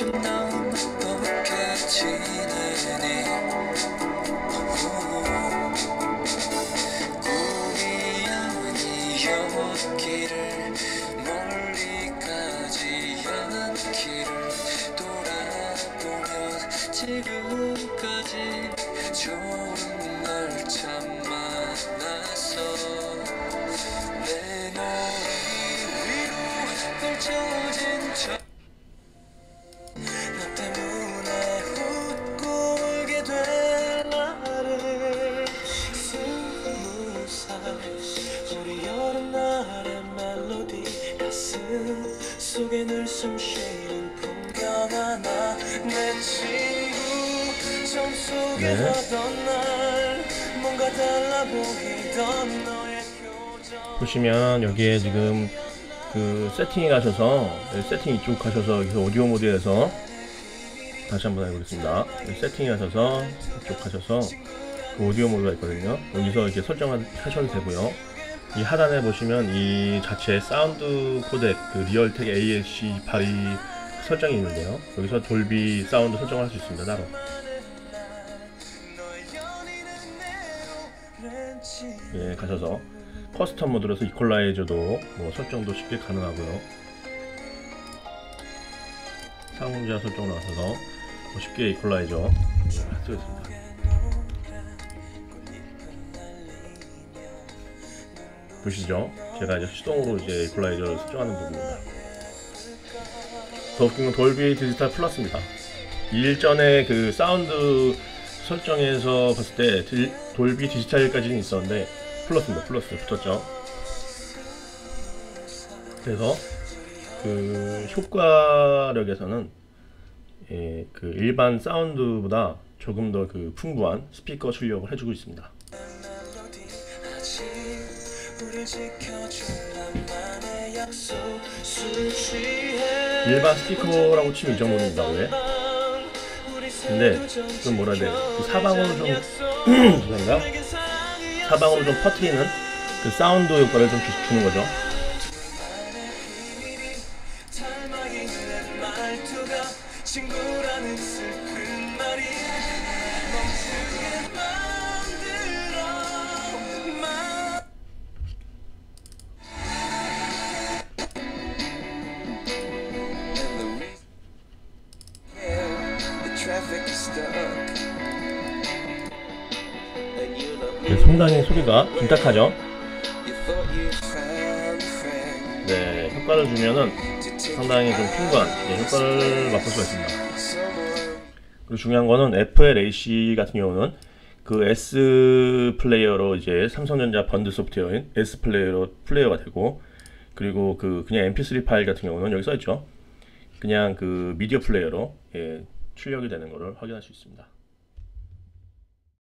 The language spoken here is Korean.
요즘 넌 어떻게 지내니? 꿈이 아니었기를 멀리까지 않기를 돌아보면 지금까지 좋은 날참 숨 쉬는 풍경 하나 내 친구 정 속에 네. 가던 날 뭔가 달라 보이던 너의 표정 보시면 여기에 지금 그 세팅에 가셔서 네, 세팅 이쪽 가셔서 여기서 오디오 모드에서 다시 한번 해보겠습니다. 네, 세팅에 가셔서 이쪽 가셔서 그 오디오 모드가 있거든요. 여기서 이렇게 설정하셔도 되고요. 이 하단에 보시면 이 자체 사운드 코덱 그 리얼텍 ASC 82 설정이 있는데요. 여기서 돌비 사운드 설정을 할 수 있습니다. 따로. 예, 가셔서 커스텀 모드로서 이퀄라이저도 뭐 설정도 쉽게 가능하고요. 상자 설정으로 가셔서 뭐 쉽게 이퀄라이저 예, 할 수가 있습니다. 보시죠? 제가 이제 수동으로 이제 이퀄라이저를 설정하는 부분입니다. 더 웃긴 건 돌비 디지털 플러스입니다. 일전에 그 사운드 설정에서 봤을 때 디- 돌비 디지털까지는 있었는데 플러스입니다. 플러스 붙었죠. 그래서 그 효과력에서는 예, 그 일반 사운드보다 조금 더 그 풍부한 스피커 출력을 해주고 있습니다. 일반 스피커라고 치면 이 정도입니다. 왜? 근데 좀 뭐라 해야 돼? 그 사방으로 좀 죄송합니다. 사방으로 좀 퍼트리는 그 사운드 효과를 좀 주- 주는 거죠. 네, 상당히 소리가 둔탁하죠. 네, 효과를 주면은 상당히 좀 풍부한 예, 효과를 맛볼 수가 있습니다. 그리고 중요한 거는 FLAC 같은 경우는 그 S 플레이어로 이제 삼성전자 번드 소프트웨어인 S 플레이어로 플레이어가 되고 그리고 그 그냥 MP3 파일 같은 경우는 여기 써 있죠. 그냥 그 미디어 플레이어로 예, 출력이 되는 것을 확인할 수 있습니다.